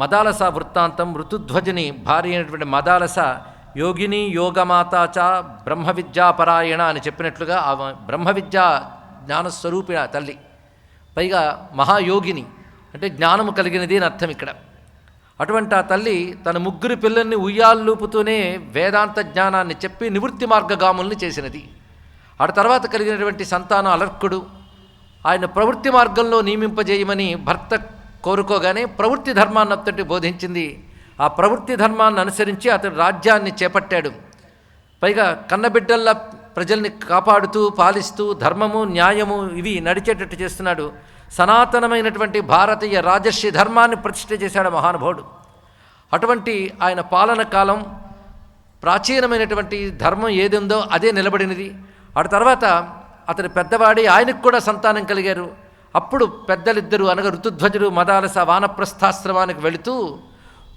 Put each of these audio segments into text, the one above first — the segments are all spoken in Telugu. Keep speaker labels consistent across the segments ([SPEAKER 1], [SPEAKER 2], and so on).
[SPEAKER 1] మదాలస వృత్తాంతం ఋతుధ్వజని భార్య అయినటువంటి మదాలస యోగిని యోగమాతాచ బ్రహ్మ విద్యాపరాయణ అని చెప్పినట్లుగా ఆ బ్రహ్మ విద్యా జ్ఞానస్వరూపిణ తల్లి పైగా మహాయోగిని అంటే జ్ఞానము కలిగినది అని అర్థం ఇక్కడ. అటువంటి ఆ తల్లి తన ముగ్గురు పిల్లల్ని ఉయ్యాలూపుతూనే వేదాంత జ్ఞానాన్ని చెప్పి నివృత్తి మార్గగాముల్ని చేసినది. ఆ తర్వాత కలిగినటువంటి సంతానం అలర్కుడు ఆయన ప్రవృత్తి మార్గంలో నియమింపజేయమని భర్త కోరుకోగానే ప్రవృత్తి ధర్మాన్ని అంతటి బోధించింది. ఆ ప్రవృత్తి ధర్మాన్ని అనుసరించి అతడు రాజ్యాన్ని చేపట్టాడు. పైగా కన్నబిడ్డల్లా ప్రజల్ని కాపాడుతూ పాలిస్తూ ధర్మము న్యాయము ఇవి నడిచేటట్టు చేస్తున్నాడు. సనాతనమైనటువంటి భారతీయ రాజర్షి ధర్మాన్ని ప్రతిష్ఠ చేశాడు మహానుభావుడు. అటువంటి ఆయన పాలన కాలం ప్రాచీనమైనటువంటి ధర్మం ఏది ఉందో అదే నిలబడినది. ఆ తర్వాత అతని పెద్దవాడి ఆయనకు కూడా సంతానం కలిగారు. అప్పుడు పెద్దలిద్దరూ అనగా ఋతుధ్వజుడు మదాలస వానప్రస్థాశ్రమానికి వెళుతూ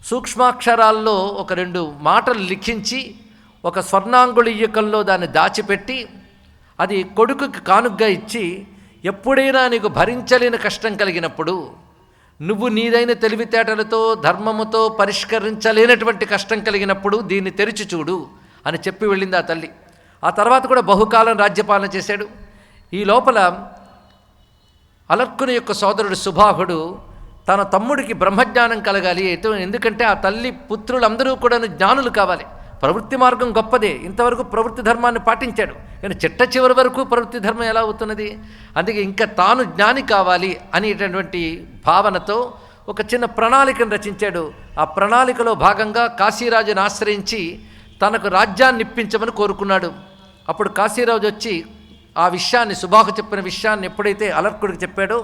[SPEAKER 1] సూక్ష్మాక్షరాల్లో ఒక రెండు మాటలు లిఖించి ఒక స్వర్ణాంగుళీయకంలో దాన్ని దాచిపెట్టి అది కొడుకుకి కానుగ్గా ఇచ్చి ఎప్పుడైనా నీకు భరించలేని కష్టం కలిగినప్పుడు నువ్వు నీదైన తెలివితేటలతో ధర్మముతో పరిష్కరించలేనటువంటి కష్టం కలిగినప్పుడు దీన్ని తెరిచి చూడు అని చెప్పి వెళ్ళింది ఆ తల్లి. ఆ తర్వాత కూడా బహుకాలం రాజ్యపాలన చేశాడు. ఈ లోపల అలర్కుని యొక్క సోదరుడు సుభాహుడు తన తమ్ముడికి బ్రహ్మజ్ఞానం కలగాలి. ఎందుకంటే ఆ తల్లి పుత్రులందరూ కూడా జ్ఞానులు కావాలి. ప్రవృత్తి మార్గం గొప్పదే. ఇంతవరకు ప్రవృత్తి ధర్మాన్ని పాటించాడు. కానీ చిట్ట చివరి వరకు ప్రవృత్తి ధర్మం ఎలా అవుతున్నది? అందుకే ఇంకా తాను జ్ఞాని కావాలి అనేటటువంటి భావనతో ఒక చిన్న ప్రణాళికను రచించాడు. ఆ ప్రణాళికలో భాగంగా కాశీరాజుని ఆశ్రయించి తనకు రాజ్యాన్ని ఇప్పించమని కోరుకున్నాడు. అప్పుడు కాశీరాజు వచ్చి ఆ విషయాన్ని సుబాహు చెప్పిన విషయాన్ని ఎప్పుడైతే అలర్కుడికి చెప్పాడో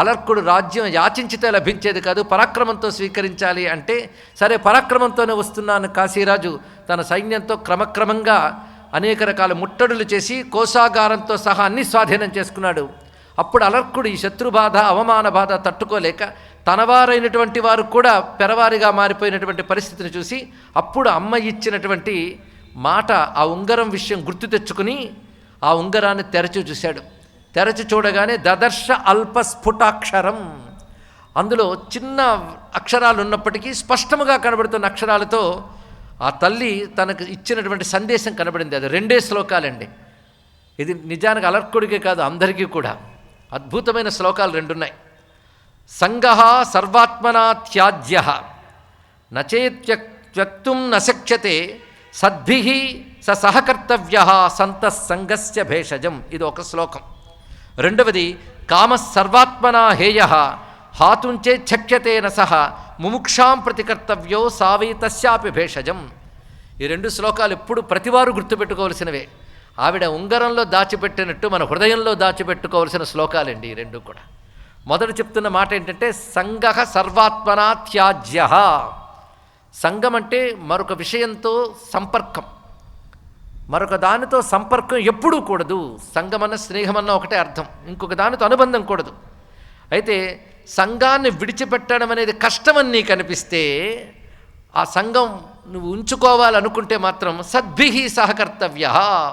[SPEAKER 1] అలర్కుడు రాజ్యం యాచించితే లభించేది కాదు పరాక్రమంతో స్వీకరించాలి అంటే సరే పరాక్రమంతోనే వస్తున్నాను కాశీరాజు. తన సైన్యంతో క్రమక్రమంగా అనేక రకాల ముట్టడులు చేసి కోసాగారంతో సహా అన్ని స్వాధీనం చేసుకున్నాడు. అప్పుడు అలర్కుడు ఈ శత్రుబాధ అవమాన బాధ తట్టుకోలేక తనవారైనటువంటి వారు కూడా పెరవారిగా మారిపోయినటువంటి పరిస్థితిని చూసి అప్పుడు అమ్మ ఇచ్చినటువంటి మాట ఆ ఉంగరం విషయం గుర్తు తెచ్చుకుని ఆ ఉంగరాన్ని తెరచి చూశాడు. తెరచి చూడగానే దదర్శ అల్పస్ఫుటాక్షరం. అందులో చిన్న అక్షరాలు ఉన్నప్పటికీ స్పష్టముగా కనబడుతున్న అక్షరాలతో ఆ తల్లి తనకు ఇచ్చినటువంటి సందేశం కనబడింది. అది రెండే శ్లోకాలండి. ఇది నిజానికి అలర్కుడికే కాదు అందరికీ కూడా. అద్భుతమైన శ్లోకాలు రెండున్నాయి. సంగ సర్వాత్మనా త్యాజ్య నచేత్య త్యక్తుం నశక్ష్యతే సద్భి స సహకర్తవ్య సంత సంగస్య భేషజం. ఇది ఒక శ్లోకం. రెండవది కామ సర్వాత్మనా హేయ హాతుంచే ఛక్యతేన సహ ముముక్షాం ప్రతికర్తవ్యో సావి తస్యాపి భేషజం. ఈ రెండు శ్లోకాలు ఎప్పుడు ప్రతివారు గుర్తుపెట్టుకోవలసినవే. ఆవిడ ఉంగరంలో దాచిపెట్టినట్టు మన హృదయంలో దాచిపెట్టుకోవలసిన శ్లోకాలండి ఈ రెండు కూడా. మొదట చెప్తున్న మాట ఏంటంటే సంగ సర్వాత్మనా త్యాజ్య. సంఘం అంటే మరొక విషయంతో సంపర్కం. మరొక దానితో సంపర్కం ఎప్పుడూ కూడదు. సంఘమన్న స్నేహమన్న ఒకటే అర్థం. ఇంకొక దానితో అనుబంధం కూడదు. అయితే సంఘాన్ని విడిచిపెట్టడం అనేది కష్టమని నీకు అనిపిస్తే ఆ సంఘం నువ్వు ఉంచుకోవాలనుకుంటే మాత్రం సద్భిహి సహకర్తవ్య.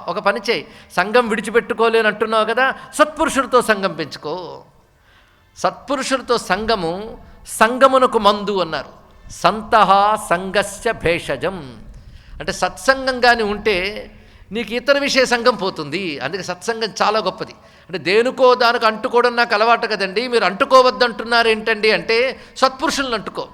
[SPEAKER 1] ఒక పని చేయి. సంఘం విడిచిపెట్టుకోలేని అంటున్నావు కదా సత్పురుషుడితో సంఘం పెంచుకో. సత్పురుషుడితో సంఘము సంగమునకు మందు అన్నారు. సంతహ సంగస్య భేషజం. అంటే సత్సంగంగాని ఉంటే నీకు ఇతర విషయ సంఘం పోతుంది. అందుకే సత్సంగం చాలా గొప్పది. అంటే దేనికో దానికి అంటుకోవడం నాకు అలవాటు కదండి. మీరు అంటుకోవద్దు అంటున్నారు ఏంటండి అంటే సత్పురుషులను అంటుకో.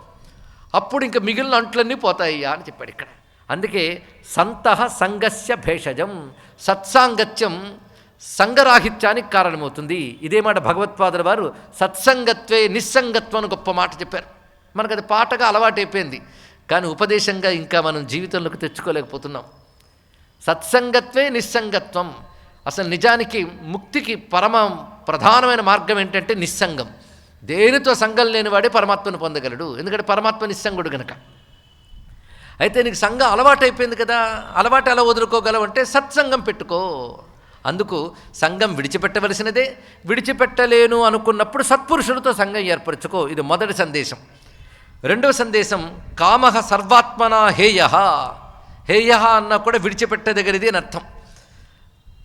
[SPEAKER 1] అప్పుడు ఇంక మిగిలిన అంట్లన్నీ పోతాయ్యా అని చెప్పాడు ఇక్కడ. అందుకే సంతః సంగస్య భేషజం సత్సాంగత్యం సంగరాహిత్యానికి కారణమవుతుంది. ఇదే మాట భగవత్పాదుల వారు సత్సంగత్వే నిస్సంగత్వం అని గొప్ప మాట చెప్పారు. మనకు అది పాటగా అలవాటైపోయింది. కానీ ఉపదేశంగా ఇంకా మనం జీవితంలోకి తెచ్చుకోలేకపోతున్నాం. సత్సంగత్వే నిస్సంగత్వం. అసలు నిజానికి ముక్తికి పరమ ప్రధానమైన మార్గం ఏంటంటే నిస్సంగం. దేనితో సంఘం లేనివాడే పరమాత్మను పొందగలడు. ఎందుకంటే పరమాత్మ నిస్సంగుడు గనక. అయితే నీకు సంఘం అలవాటైపోయింది కదా. అలవాటు ఎలా వదులుకోగలవు అంటే సత్సంగం పెట్టుకో. అందుకు సంఘం విడిచిపెట్టవలసినదే. విడిచిపెట్టలేను అనుకున్నప్పుడు సత్పురుషులతో సంఘం ఏర్పరచుకో. ఇది మొదటి సందేశం. రెండవ సందేశం కామహ సర్వాత్మనా హేయ. హేయ అన్న కూడా విడిచిపెట్టదగినది అని అర్థం.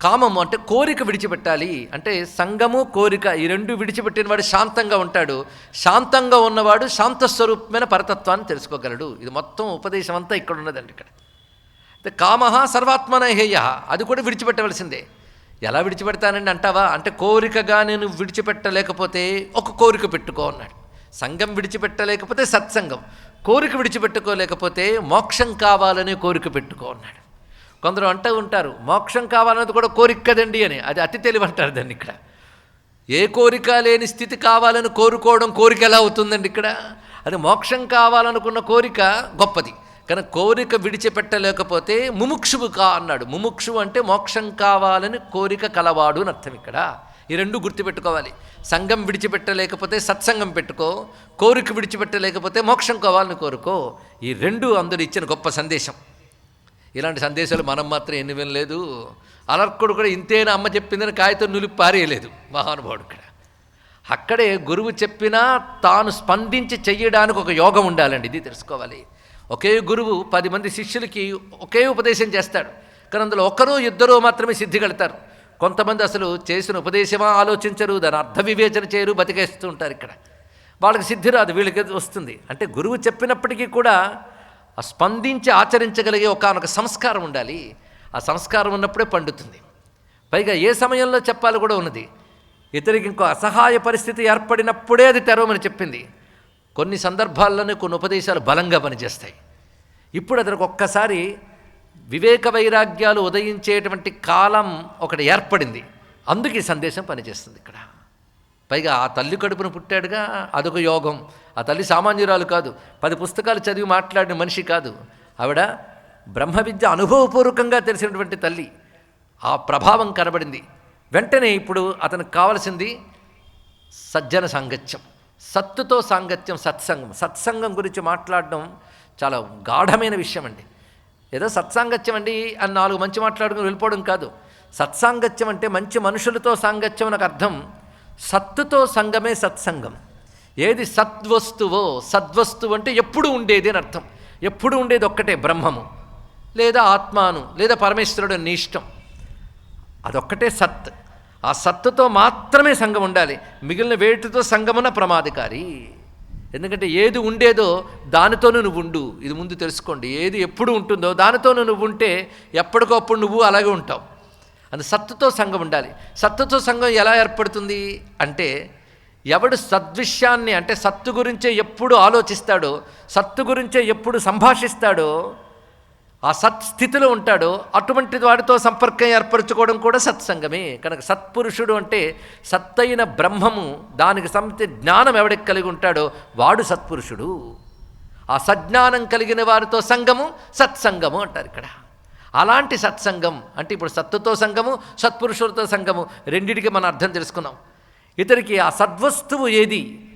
[SPEAKER 1] కామము అంటే కోరిక విడిచిపెట్టాలి. అంటే సంగము కోరిక ఈ రెండు విడిచిపెట్టిన వాడు శాంతంగా ఉంటాడు. శాంతంగా ఉన్నవాడు శాంతస్వరూపమైన పరతత్వాన్ని తెలుసుకోగలడు. ఇది మొత్తం ఉపదేశం అంతా ఇక్కడ ఉన్నదండి ఇక్కడ. అంటే కామ సర్వాత్మన హేయ అది కూడా విడిచిపెట్టవలసిందే. ఎలా విడిచిపెడతానండి అంటావా? అంటే కోరికగా నేను విడిచిపెట్టలేకపోతే ఒక కోరిక పెట్టుకో అన్నాడు. సంఘం విడిచిపెట్టలేకపోతే సత్సంగం కోరిక విడిచిపెట్టుకోలేకపోతే మోక్షం కావాలనే కోరిక పెట్టుకో అన్నాడు. కొందరు అంటూ ఉంటారు మోక్షం కావాలన్నది కూడా కోరిక కదండి అని. అది అతి తెలివి అంటారు దాన్ని ఇక్కడ. ఏ కోరిక లేని స్థితి కావాలని కోరుకోవడం కోరిక ఎలా అవుతుందండి ఇక్కడ? అది మోక్షం కావాలనుకున్న కోరిక గొప్పది కానీ కోరిక విడిచిపెట్టలేకపోతే ముముక్షువు కా అన్నాడు. ముముక్షువు అంటే మోక్షం కావాలని కోరిక కలవాడు అని అర్థం ఇక్కడ. ఈ రెండు గుర్తుపెట్టుకోవాలి. సంఘం విడిచిపెట్టలేకపోతే సత్సంగం పెట్టుకో కోరిక విడిచిపెట్టలేకపోతే మోక్షం కావాలని కోరుకో. ఈ రెండు అందరూ ఇచ్చిన గొప్ప సందేశం. ఇలాంటి సందేశాలు మనం మాత్రం ఎన్ని వినలేదు. అలర్కుడు కూడా ఇంతేనా అమ్మ చెప్పిందని కాగితం నులిపి పారేయలేదు. మహానుభావుడు ఇక్కడ అక్కడే గురువు చెప్పినా తాను స్పందించి చెయ్యడానికి ఒక యోగం ఉండాలండి. ఇది తెలుసుకోవాలి. ఒకే గురువు పది మంది శిష్యులకి ఒకే ఉపదేశం చేస్తాడు. కానీ అందులో ఒకరో ఇద్దరో మాత్రమే సిద్ధిగలుగుతారు కొంతమంది అసలు చేసిన ఉపదేశమా ఆలోచించరు దాని అర్థ వివేచన చేయరు బతికేస్తూ ఉంటారు ఇక్కడ. వాళ్ళకి సిద్ధి రాదు వీళ్ళకి వస్తుంది. అంటే గురువు చెప్పినప్పటికీ కూడా స్పందించి ఆచరించగలిగే ఒకనొక సంస్కారం ఉండాలి. ఆ సంస్కారం ఉన్నప్పుడే పండుతుంది. పైగా ఏ సమయంలో చెప్పాలి కూడా ఉన్నది. ఇతరికి ఇంకో అసహాయ పరిస్థితి ఏర్పడినప్పుడే అది తెరవమని చెప్పింది. కొన్ని సందర్భాల్లోనే కొన్ని ఉపదేశాలు బలంగా పనిచేస్తాయి. ఇప్పుడు అతనికి ఒక్కసారి వివేక వైరాగ్యాలు ఉదయించేటువంటి కాలం ఒకటి ఏర్పడింది. అందుకే సందేశం పనిచేస్తుంది ఇక్కడ. పైగా ఆ తల్లి కడుపున పుట్టాడుగా అదొక యోగం. ఆ తల్లి సామాన్యురాలు కాదు. పది పుస్తకాలు చదివి మాట్లాడిన మనిషి కాదు. ఆవిడ బ్రహ్మ విద్య అనుభవపూర్వకంగా తెలిసినటువంటి తల్లి. ఆ ప్రభావం కనబడింది. వెంటనే ఇప్పుడు అతనికి కావలసింది సజ్జన సాంగత్యం. సత్తుతో సాంగత్యం సత్సంగం. సత్సంగం గురించి మాట్లాడడం చాలా గాఢమైన విషయం అండి ఏదో సత్సాంగత్యం అండి అని నాలుగు మంచి మాట్లాడుకుని వెళ్ళిపోవడం కాదు. సత్సాంగత్యం అంటే మంచి మనుషులతో సాంగత్యం నాకు అర్థం. సత్తుతో సంగమే సత్సంగం. ఏది సద్వస్తువో సద్వస్తువు అంటే ఎప్పుడు ఉండేది అని అర్థం. ఎప్పుడు ఉండేది ఒక్కటే బ్రహ్మము. లేదా ఆత్మాను లేదా పరమేశ్వరుడు నీ ఇష్టం. అదొక్కటే సత్. ఆ సత్తుతో మాత్రమే సంఘం ఉండాలి. మిగిలిన వేటితో సంగమున ప్రమాదకారి. ఎందుకంటే ఏది ఉండేదో దానితోనూ నువ్వు ఉండు. ఇది ముందు తెలుసుకోండి. ఏది ఎప్పుడు ఉంటుందో దానితోనూ నువ్వు ఉంటే ఎప్పటికప్పుడు నువ్వు అలాగే ఉంటావు. అది సత్తుతో సంఘం ఉండాలి. సత్తుతో సంఘం ఎలా ఏర్పడుతుంది? అంటే ఎవడు సద్విషయాన్ని అంటే సత్తు గురించే ఎప్పుడు ఆలోచిస్తాడో సత్తు గురించే ఎప్పుడు సంభాషిస్తాడో ఆ సత్ స్థితిలో ఉంటాడో అటువంటి వాడితో సంపర్కం ఏర్పరచుకోవడం కూడా సత్సంగమే. కనుక సత్పురుషుడు అంటే సత్తైన బ్రహ్మము దానికి సంబంధించి జ్ఞానం ఎవడికి కలిగి ఉంటాడో వాడు సత్పురుషుడు. ఆ సజ్ఞానం కలిగిన వారితో సంఘము సత్సంగము అంటారు ఇక్కడ. అలాంటి సత్సంగం అంటే ఇప్పుడు సత్తుతో సంఘము సత్పురుషులతో సంఘము రెండిటికి మనం అర్థం తెలుసుకున్నాం. ఇతనికి ఆ సద్వస్తువు ఏది?